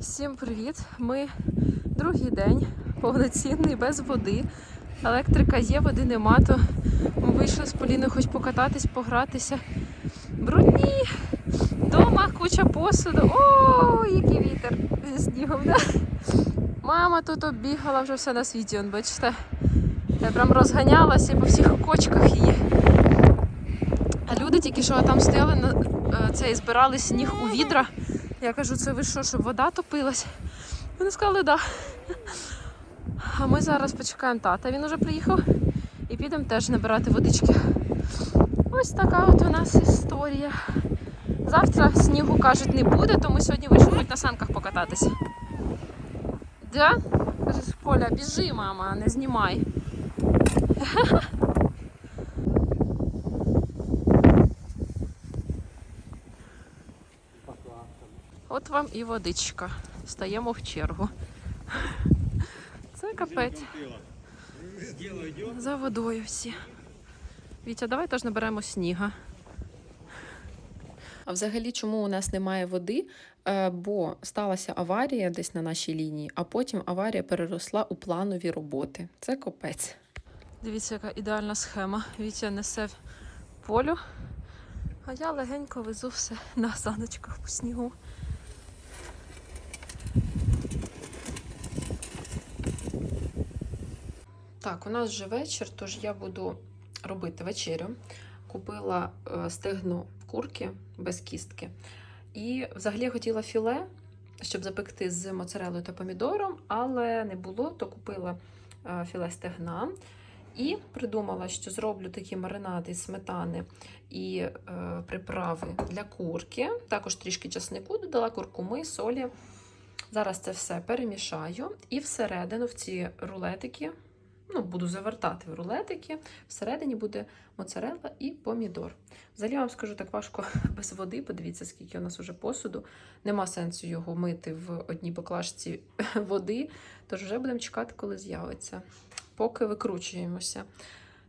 Всім привіт! Ми другий день повноцінний без води. Електрика є, води нема, то ми вийшли з Поліною хоч покататись, погратися. Брудні! Дома куча посуду. О, який вітер зі снігом, да? Мама тут оббігала вже все на світі, он, бачите. Я прям розганялася по всіх кочках її. А люди тільки що там стояли е, цей, збирали сніг у відра. Я кажу, це ви що, щоб вода топилась? Вони сказали. Да. А ми зараз почекаємо тата, він уже приїхав. І підемо теж набирати водички. Ось така от у нас історія. Завтра снігу кажуть не буде, тому сьогодні вийшов хоч на санках покататися. Да? Каже, Поля, біжи, мама, не знімай. От вам і водичка. Стаємо в чергу. Це капець. За водою всі. Вітя, давай теж наберемо сніга. А взагалі, чому у нас немає води? Е, Бо сталася аварія десь на нашій лінії, а потім аварія переросла у планові роботи. Це капець. Дивіться, яка ідеальна схема. Вітя несе в полю, а я легенько везу все на саночках по снігу. Так, у нас вже вечір, тож я буду робити вечерю. Купила е, стегну курки без кістки. І взагалі я хотіла філе, щоб запекти з моцарелою та помідором, але не було, то купила е, філе стегна. І придумала, що зроблю такі маринади з сметани і е, приправи для курки. Також трішки часнику додала куркуми, солі. Зараз це все перемішаю і всередину в ці рулетики ну, буду завертати в рулетики. Всередині буде моцарелла і помідор. Взагалі я вам скажу так важко без води. Подивіться, скільки у нас вже посуду. Нема сенсу його мити в одній баклажці води. Тож вже будемо чекати, коли з'явиться. Поки викручуємося.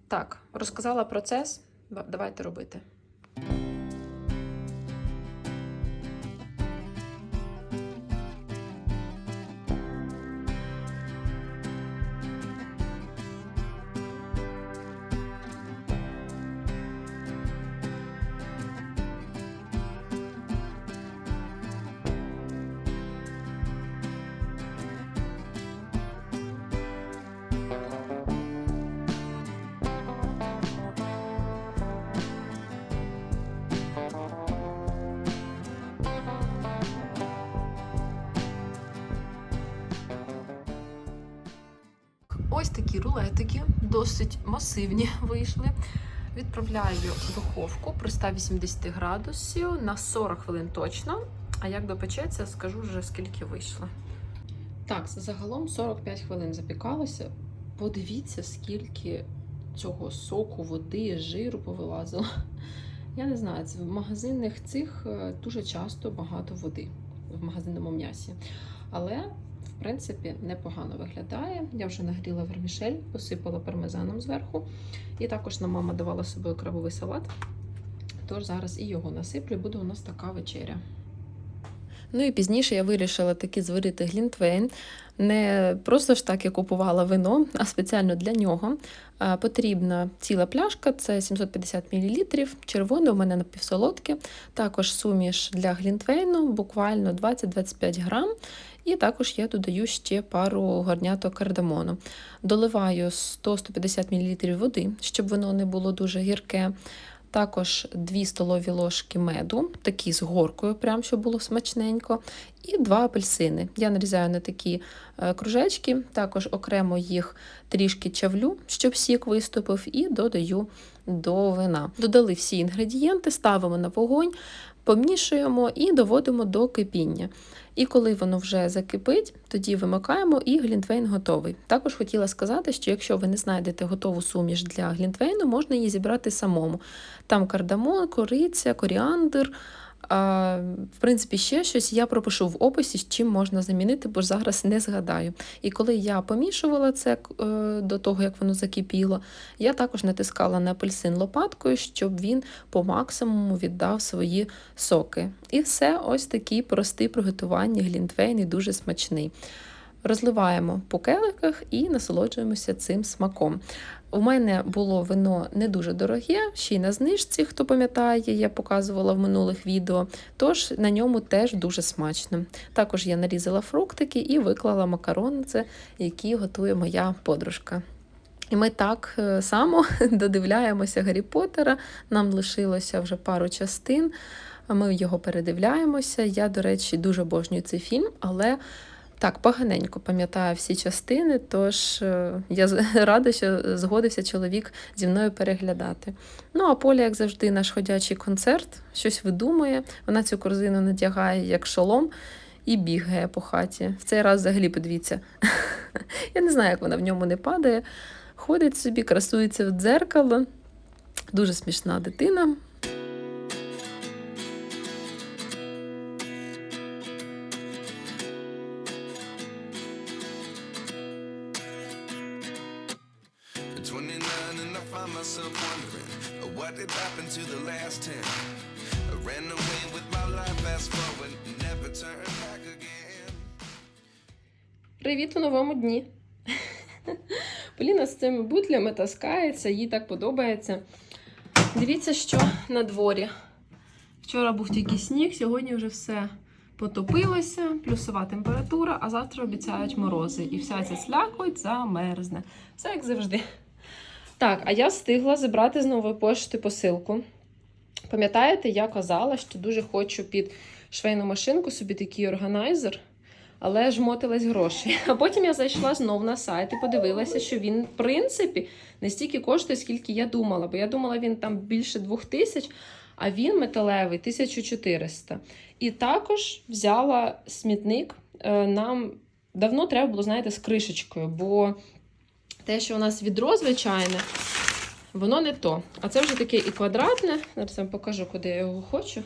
Так, розказала процес. Давайте робити. Масивні вийшли. Відправляю в духовку при 180 градусів на 40 хвилин точно. А як допечеться, скажу вже скільки вийшло. Так, загалом 45 хвилин запікалося. Подивіться, скільки цього соку, води, жиру повилазило. Я не знаю, це в магазинних цих е, дуже часто багато води в магазинному м'ясі. Але в принципі, непогано виглядає. Я вже нагріла вермішель, посипала пармезаном зверху. І також нам мама давала з собою крабовий салат. Тож зараз і його насиплю, і буде у нас така вечеря. Ну і пізніше я вирішила таки зварити глінтвейн. Не просто ж так я купувала вино, а спеціально для нього. Потрібна ціла пляшка, це 750 мл. Червоне у мене напівсолодке. Також суміш для глінтвейну, буквально 20-25 грам. І також я додаю ще пару горняток кардамону. Доливаю 100-150 мл води, щоб воно не було дуже гірке. Також 2 столові ложки меду, такі з горкою, прям щоб було смачненько. І два апельсини. Я нарізаю на такі кружечки, також окремо їх трішки чавлю, щоб сік виступив, і додаю до вина. Додали всі інгредієнти, ставимо на вогонь, помішуємо і доводимо до кипіння. І коли воно вже закипить, тоді вимикаємо і глінтвейн готовий. Також хотіла сказати, що якщо ви не знайдете готову суміш для глінтвейну, можна її зібрати самому. Там кардамон, кориця, коріандр, в принципі, ще щось я пропишу в описі, чим можна замінити, бо ж зараз не згадаю. І коли я помішувала це е, до того, як воно закипіло, я також натискала на апельсин лопаткою, щоб він по максимуму віддав свої соки. І все ось такий простий приготування глінтвейн і дуже смачний. Розливаємо по келиках і насолоджуємося цим смаком. У мене було вино не дуже дороге, ще й на знижці, хто пам'ятає, я показувала в минулих відео, тож на ньому теж дуже смачно. Також я нарізала фруктики і виклала макаронце, які готує моя подружка. І ми так е, само додивляємося Гаррі Поттера. Нам лишилося вже пару частин. Ми його передивляємося. Я, до речі, дуже обожнюю цей фільм, але так, поганенько пам'ятаю всі частини, тож е, я рада, що згодився чоловік зі мною переглядати. Ну, а Поля, як завжди, наш ходячий концерт, щось видумує. Вона цю корзину надягає як шолом і бігає по хаті. В цей раз взагалі подивіться. Я не знаю, як вона в ньому не падає. Ходить собі, красується в дзеркало. Дуже смішна дитина. Привіт у новому дні. Поліна з цими бутлями таскається, їй так подобається. Дивіться, що на дворі. Вчора був тільки сніг, сьогодні вже все потопилося, плюсова температура, а завтра обіцяють морози. І вся ця слякоть замерзне. Все як завжди. Так, а я встигла забрати з нової пошти посилку. Пам'ятаєте, я казала, що дуже хочу під швейну машинку собі такий органайзер, але ж мотились гроші. А потім я зайшла знов на сайт і подивилася, що він, в принципі, не стільки коштує, скільки я думала. Бо я думала, він там більше двох тисяч, а він металевий 1400. І також взяла смітник. Е, Нам давно треба було, знаєте, з кришечкою, бо те, що у нас відро звичайне, воно не то. А це вже таке і квадратне. Зараз вам покажу, куди я його хочу.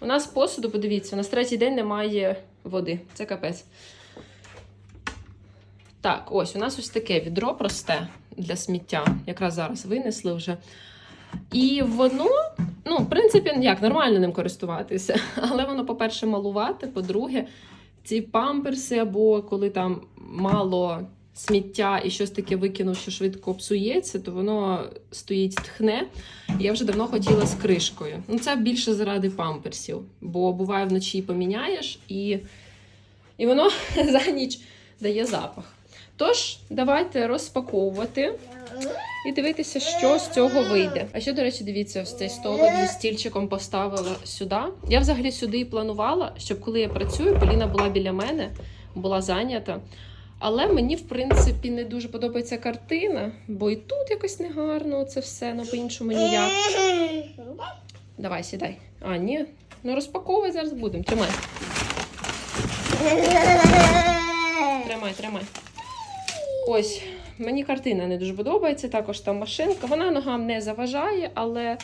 У нас посуду, подивіться, у нас третій день немає води. Це капець. Так, ось у нас ось таке відро просте для сміття. Якраз зараз винесли вже. І воно, ну, в принципі, як нормально ним користуватися. Але воно, по-перше, малувати, по-друге, ці памперси, або коли там мало сміття і щось таке викинув, що швидко псується, то воно стоїть тхне. Я вже давно хотіла з кришкою. Ну, це більше заради памперсів, бо буває вночі поміняєш, і, і воно за ніч дає запах. Тож, давайте розпаковувати і дивитися, що з цього вийде. А ще, до речі, дивіться, ось цей столик зі стільчиком поставила сюди. Я взагалі сюди і планувала, щоб коли я працюю, Поліна була біля мене, була зайнята. Але мені, в принципі, не дуже подобається картина, бо і тут якось негарно це все, ну по-іншому ніяк. Давай, сідай. А, ні. Ну розпаковуй зараз будемо. Тримай. Тримай, тримай. Ось, мені картина не дуже подобається, також там машинка. Вона ногам не заважає, але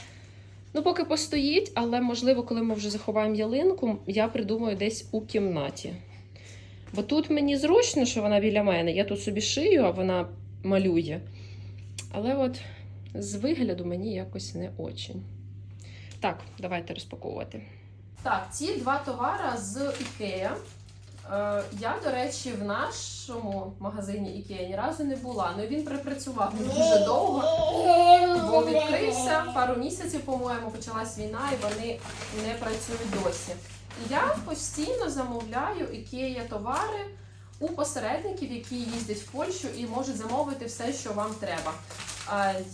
ну, поки постоїть, але можливо, коли ми вже заховаємо ялинку, я придумаю десь у кімнаті. Бо тут мені зручно, що вона біля мене. Я тут собі шию, а вона малює. Але от з вигляду мені якось не очень. Так, давайте розпаковувати. Так, ці два товари з Ікея. Е, Я, до речі, в нашому магазині Ікея ні разу не була. Ну він припрацював дуже довго, бо відкрився пару місяців, по-моєму, почалась війна, і вони не працюють досі. Я постійно замовляю Ікея товари у посередників, які їздять в Польщу і можуть замовити все, що вам треба.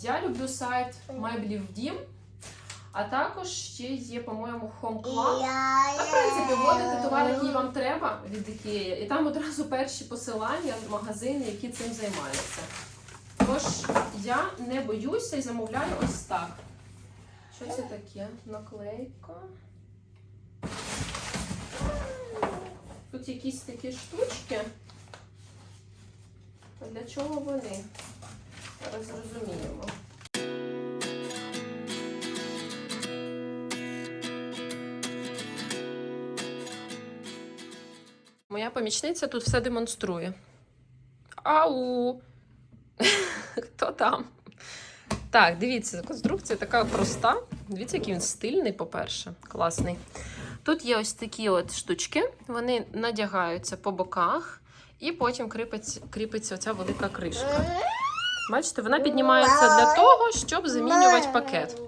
Я люблю сайт Меблів Дім, а також ще є, по-моєму, Home Club. А в принципі, вводите товар, який вам треба від Ікея, і там одразу перші посилання в магазини, які цим займаються. Тож я не боюся і замовляю ось так. Що це таке? Наклейка. Тут якісь такі штучки. Для чого вони? Зараз зрозуміємо. Моя помічниця тут все демонструє. Ау! Хто там? Так, дивіться, конструкція така проста. Дивіться, який він стильний, по-перше, класний. Тут є ось такі от штучки, вони надягаються по боках, і потім кріпиться, кріпиться оця велика кришка. Бачите, вона піднімається для того, щоб замінювати пакет.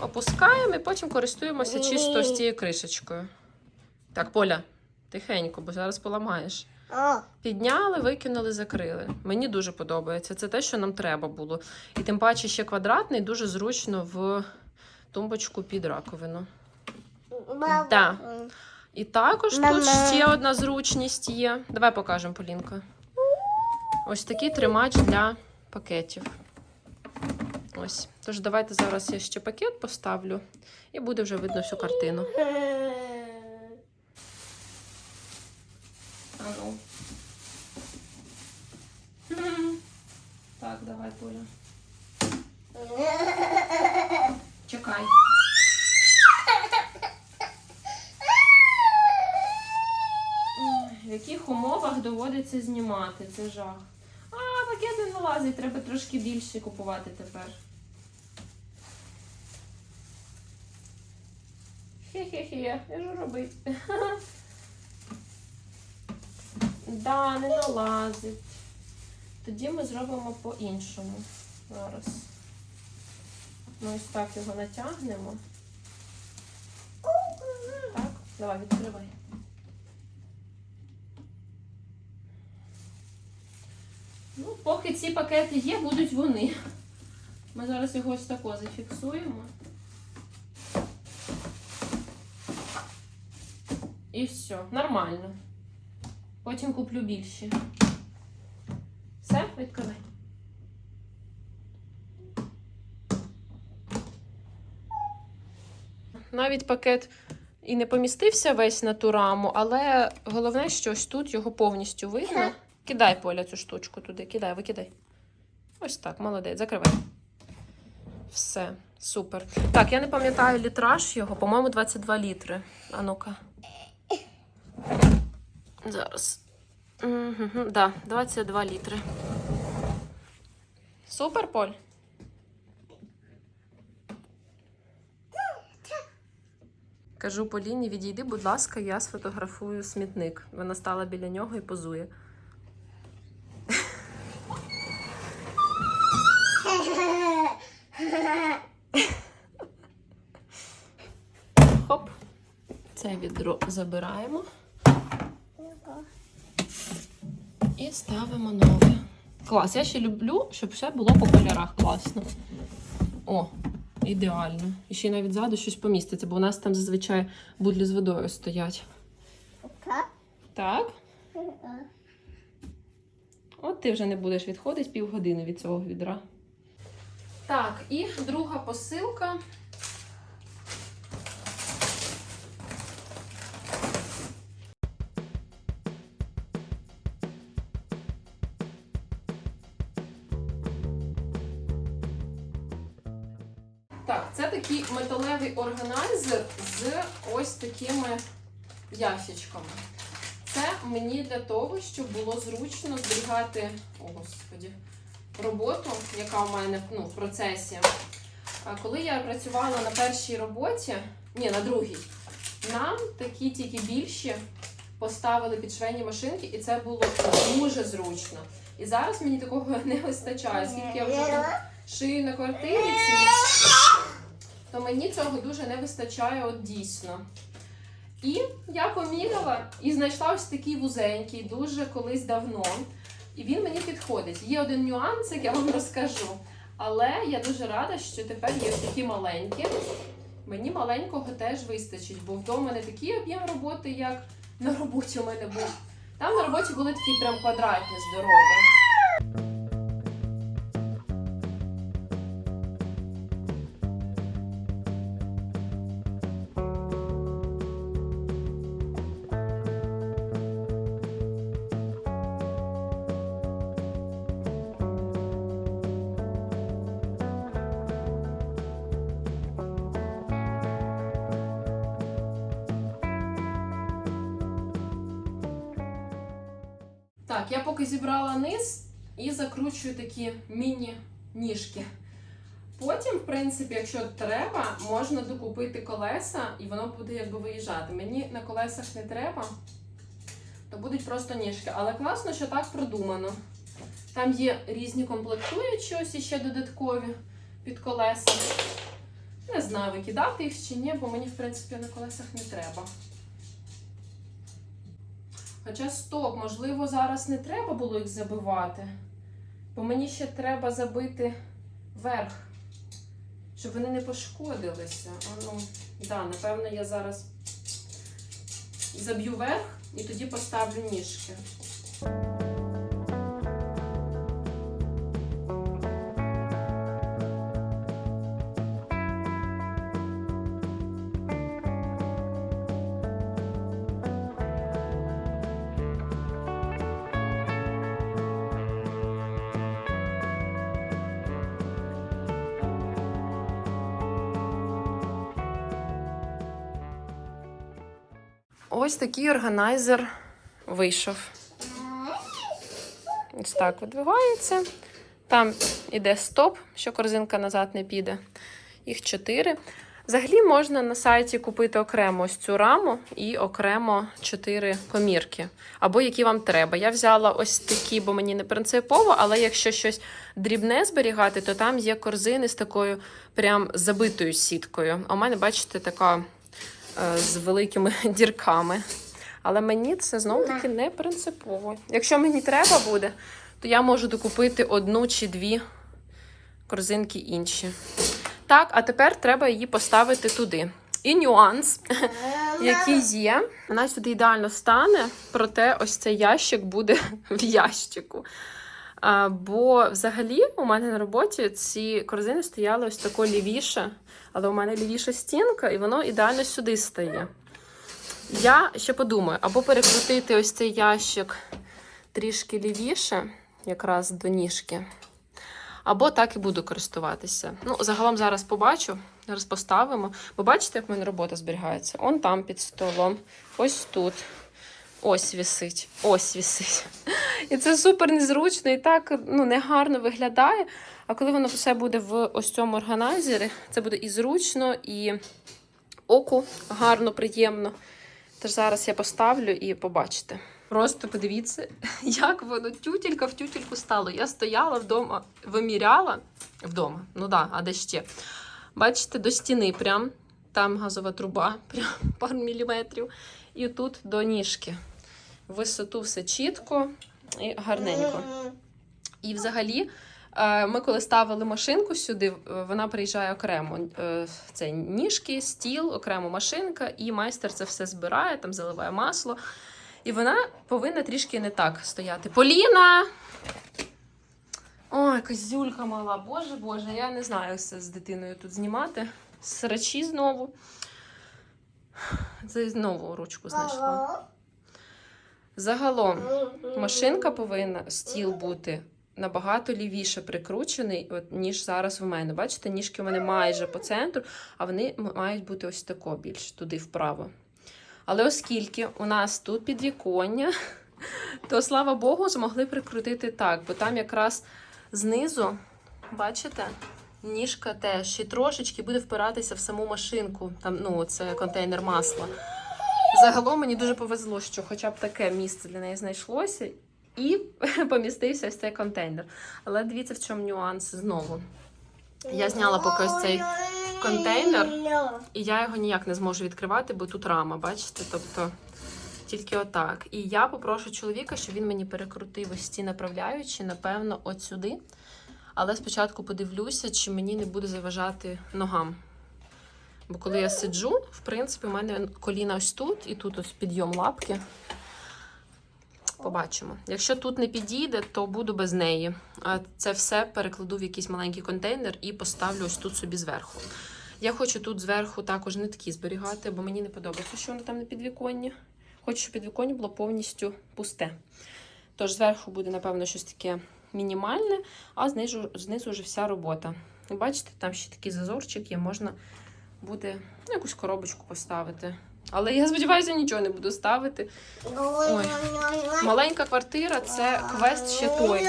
Опускаємо і потім користуємося чисто з цією кришечкою. Так, Поля, тихенько, бо зараз поламаєш. Підняли, викинули, закрили. Мені дуже подобається. Це те, що нам треба було. І тим паче ще квадратний, дуже зручно в тумбочку під раковину. Мама. Да. І також Мама. тут ще одна зручність є. Давай покажемо, Полінка. Ось такий тримач для пакетів. Ось. Тож давайте зараз я ще пакет поставлю, і буде вже видно всю картину. А ну. Так, давай, Поля. Чекай. Яких умовах доводиться знімати? Це жах. А, пакет не налазить, треба трошки більше купувати тепер. Хе-хе-хе, я що робити? Да, не налазить. Тоді ми зробимо по-іншому. Зараз. Ми ось так його натягнемо. Так, давай, відкривай. Ну, поки ці пакети є, будуть вони. Ми зараз його ось тако зафіксуємо. І все, нормально. Потім куплю більші. Все, відкривай. Навіть пакет і не помістився весь на ту раму, але головне, що ось тут його повністю видно. Кидай поля цю штучку туди, кидай, викидай. Ось так, молодець, закривай. Все, супер. Так, я не пам'ятаю літраж його, по-моєму, 22 літри. А ну-ка. Зараз. Угу, да, 22 літри. Супер, Поль. Кажу Поліні, відійди, будь ласка, я сфотографую смітник. Вона стала біля нього і позує. Хоп. Це відро забираємо і ставимо нове. Клас. Я ще люблю, щоб все було по кольорах класно. О, ідеально. І ще навіть ззаду щось поміститься, бо у нас там зазвичай будлі з водою стоять. Так? От ти вже не будеш відходити півгодини від цього відра. Так, і друга посилка. Так, це такий металевий органайзер з ось такими ящичками. Це мені для того, щоб було зручно зберігати, о господі, роботу, яка у мене ну, в процесі. Коли я працювала на першій роботі, ні, на другій, нам такі тільки більші поставили під швейні машинки, і це було дуже зручно. І зараз мені такого не вистачає, оскільки я вже шию на квартирі то мені цього дуже не вистачає от дійсно. І я поміряла і знайшла ось такий вузенький, дуже колись давно. І він мені підходить. Є один нюанс, як я вам розкажу. Але я дуже рада, що тепер є такі маленькі. Мені маленького теж вистачить, бо вдома не такий об'єм роботи, як на роботі у мене був. Там на роботі були такі прям квадратні здорові. Я зібрала низ і закручую такі міні-ніжки. Потім, в принципі, якщо треба, можна докупити колеса і воно буде якби виїжджати. Мені на колесах не треба, то будуть просто ніжки. Але класно, що так продумано. Там є різні комплектуючі, ось іще додаткові під колеса. Не знаю, викидати їх чи ні, бо мені, в принципі, на колесах не треба. Хоча стоп, можливо, зараз не треба було їх забивати. Бо мені ще треба забити верх, щоб вони не пошкодилися. А ну, да, напевно, я зараз заб'ю верх і тоді поставлю ніжки. Ось такий органайзер вийшов. Ось так видвигається. Там іде стоп, що корзинка назад не піде. Їх чотири. Взагалі можна на сайті купити окремо ось цю раму і окремо чотири комірки, або які вам треба. Я взяла ось такі, бо мені не принципово, але якщо щось дрібне зберігати, то там є корзини з такою прям забитою сіткою. А у мене, бачите, така з великими дірками. Але мені це знову таки не принципово. Якщо мені треба буде, то я можу докупити одну чи дві корзинки інші. Так, а тепер треба її поставити туди. І нюанс, який є, вона сюди ідеально стане, проте ось цей ящик буде в ящику. А, бо взагалі у мене на роботі ці корзини стояли ось тако лівіше, але у мене лівіша стінка, і воно ідеально сюди стає. Я ще подумаю, або перекрутити ось цей ящик трішки лівіше, якраз до ніжки. Або так і буду користуватися. Ну, загалом зараз побачу, зараз поставимо. Бо бачите, як в мене робота зберігається? Он там під столом, ось тут. Ось вісить, ось вісить. І це супер незручно і так ну, негарно виглядає. А коли воно все буде в ось цьому органайзері, це буде і зручно, і оку гарно, приємно. Тож зараз я поставлю і побачите. Просто подивіться, як воно тютелька в тютельку стало. Я стояла вдома, виміряла вдома, ну да, а де ще? Бачите, до стіни прям, там газова труба, прям пару міліметрів. І тут до ніжки. Висоту все чітко гарненько. І взагалі, е, ми коли ставили машинку сюди, е, вона приїжджає окремо. Е, Це ніжки, стіл, окремо машинка, і майстер це все збирає, там заливає масло. І вона повинна трішки не так стояти. Поліна! Ой, козюлька мала, боже боже, я не знаю, це з дитиною тут знімати. Срачі знову. Це знову ручку знайшла. Загалом, машинка повинна стіл бути набагато лівіше прикручений, от, ніж зараз в мене. Бачите, ніжки у мене майже по центру, а вони мають бути ось тако більш туди вправо. Але оскільки у нас тут підвіконня, то слава Богу, змогли прикрутити так, бо там якраз знизу, бачите, ніжка теж ще трошечки буде впиратися в саму машинку. Там, ну, це контейнер масла. Загалом мені дуже повезло, що хоча б таке місце для неї знайшлося, і помістився ось цей контейнер. Але дивіться, в чому нюанс знову. Я зняла поки ось цей контейнер. І я його ніяк не зможу відкривати, бо тут рама, бачите? Тобто тільки отак. І я попрошу чоловіка, щоб він мені перекрутив ось ці направляючі, напевно, от сюди. Але спочатку подивлюся, чи мені не буде заважати ногам. Бо коли я сиджу, в принципі, у мене коліна ось тут, і тут ось підйом лапки. Побачимо. Якщо тут не підійде, то буду без неї. Це все перекладу в якийсь маленький контейнер і поставлю ось тут собі зверху. Я хочу тут зверху також нитки зберігати, бо мені не подобається, що воно там на підвіконні. Хочу, щоб підвіконня було повністю пусте. Тож зверху буде, напевно, щось таке мінімальне, а знизу, знизу вже вся робота. Бачите, там ще такий зазорчик є, можна буде ну, якусь коробочку поставити. Але я сподіваюся, нічого не буду ставити. Ой. Маленька квартира це квест ще той.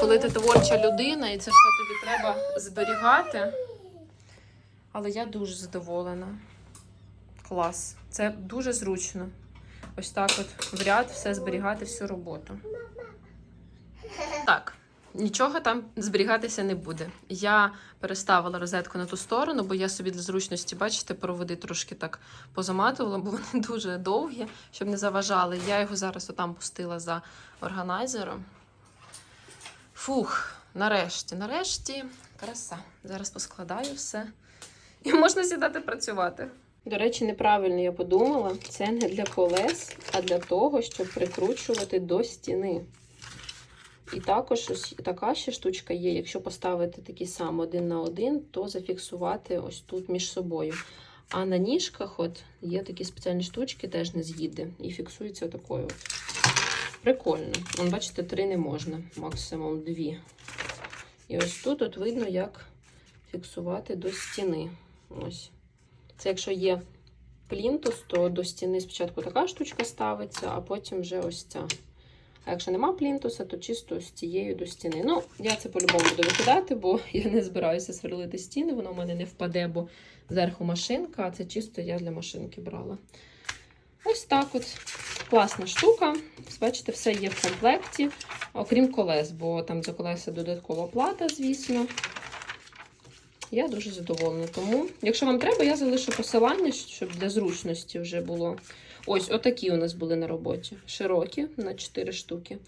Коли ти творча людина і це все тобі треба зберігати. Але я дуже задоволена. Клас. Це дуже зручно. Ось так от в ряд все зберігати, всю роботу. Так, нічого там зберігатися не буде. Я переставила розетку на ту сторону, бо я собі для зручності, бачите, проводи трошки так позаматувала, бо вони дуже довгі, щоб не заважали. Я його зараз отам пустила за органайзером. Фух, нарешті, нарешті, краса. Зараз поскладаю все. І можна сідати працювати. До речі, неправильно я подумала. Це не для колес, а для того, щоб прикручувати до стіни. І також ось така ще штучка є. Якщо поставити такий сам один на один, то зафіксувати ось тут між собою. А на ніжках от є такі спеціальні штучки, теж не з'їде. І фіксується такою. Прикольно. Вон, бачите, три не можна, максимум дві. І ось тут от видно, як фіксувати до стіни. Ось. Це якщо є плінтус, то до стіни спочатку така штучка ставиться, а потім вже ось ця. А якщо нема плінтуса, то чисто з цією до стіни. Ну, я це по-любому буду викидати, бо я не збираюся сверлити стіни, воно в мене не впаде, бо зверху машинка, а це чисто я для машинки брала. Ось так от. Класна штука. Бачите, все є в комплекті, окрім колес, бо там за колеса додаткова плата, звісно. Я дуже задоволена. Тому, якщо вам треба, я залишу посилання, щоб для зручності вже було. Ось, отакі у нас були на роботі. Широкі на 4 штуки.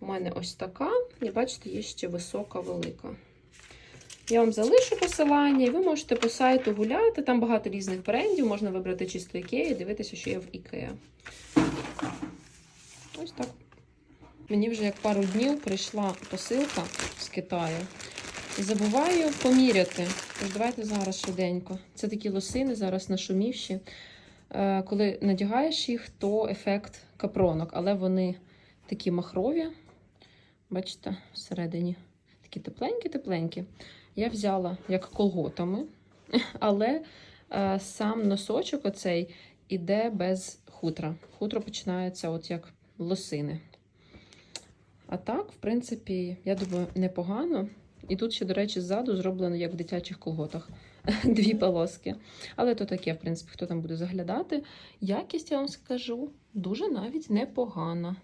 У мене ось така, і бачите, є ще висока, велика. Я вам залишу посилання, і ви можете по сайту гуляти. Там багато різних брендів, можна вибрати чисто Ікея і дивитися, що є в Ікеа. Ось так. Мені вже як пару днів прийшла посилка з Китаю. І забуваю поміряти. Тож давайте зараз швиденько. Це такі лосини зараз нашумівші. Е, Коли надягаєш їх, то ефект капронок, але вони такі махрові. Бачите, всередині такі тепленькі-тепленькі. Я взяла як колготами, але е, сам носочок оцей іде без хутра. Хутро починається от як лосини. А так, в принципі, я думаю, непогано. І тут ще, до речі, ззаду зроблено як в дитячих колготах. Дві полоски. Але то таке, в принципі, хто там буде заглядати. Якість, я вам скажу, дуже навіть непогана.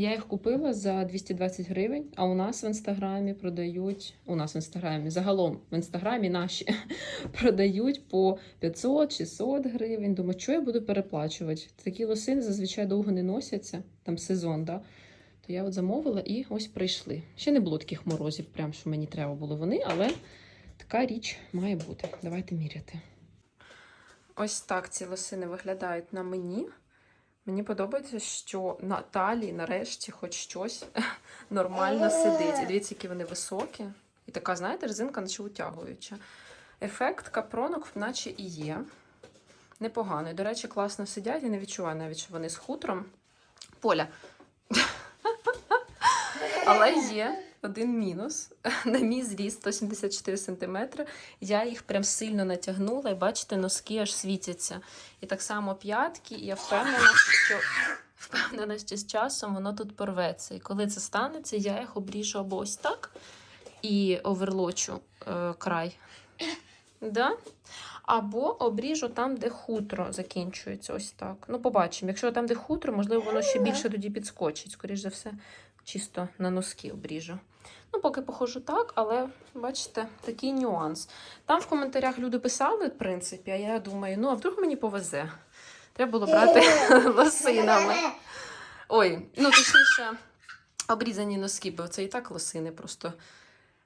Я їх купила за 220 гривень, а у нас в інстаграмі продають. У нас в інстаграмі, загалом в інстаграмі наші продають по 500-600 гривень. Думаю, що я буду переплачувати? Такі лосини зазвичай довго не носяться, там сезон, да? То я от замовила і ось прийшли. Ще не було таких морозів, прям що мені треба було вони, але така річ має бути. Давайте міряти. Ось так ці лосини виглядають на мені. Мені подобається, що на талії нарешті хоч щось нормально сидить. І дивіться, які вони високі. І така, знаєте, резинка наче утягуюча. Ефект капронок, наче і є. Непоганий. До речі, класно сидять. Я не відчуваю навіть, що вони з хутром. Поля. Але є один мінус. На мій зріст 174 см. Я їх прям сильно натягнула, і бачите, носки аж світяться. І так само п'ятки, і я впевнена, що впевнена, що з часом воно тут порветься. І коли це станеться, я їх обріжу або ось так і оверлочу е, край. Да? Або обріжу там, де хутро закінчується. Ось так. Ну, побачимо. Якщо там, де хутро, можливо, воно ще більше тоді підскочить. Скоріше за все, чисто на носки обріжу. Ну, поки походжу так, але бачите, такий нюанс. Там в коментарях люди писали, в принципі, а я думаю, ну а вдруг мені повезе. Треба було брати лосинами. Ой, ну точніше, обрізані носки, бо це і так лосини просто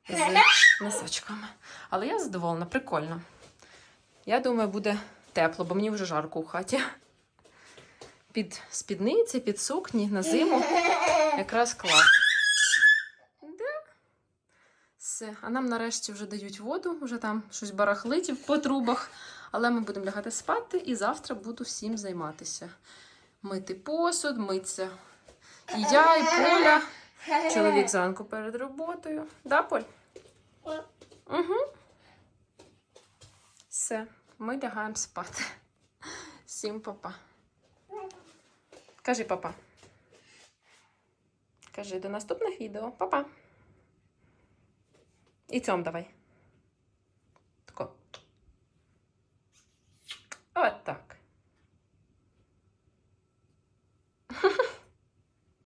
з носочками. Але я задоволена, прикольно. Я думаю, буде тепло, бо мені вже жарко у хаті. Під спідниці, під сукні на зиму якраз клас. Да. Все. А нам нарешті вже дають воду, вже там щось барахлить по трубах. Але ми будемо лягати спати і завтра буду всім займатися. Мити посуд, митися. І я, і Поля. Чоловік зранку перед роботою. Да, Поль? Угу. Все, ми лягаємо спати. Всім папа. Кажи, папа. Кажи до наступних відео. Папа. І цьом давай. Тако. От так.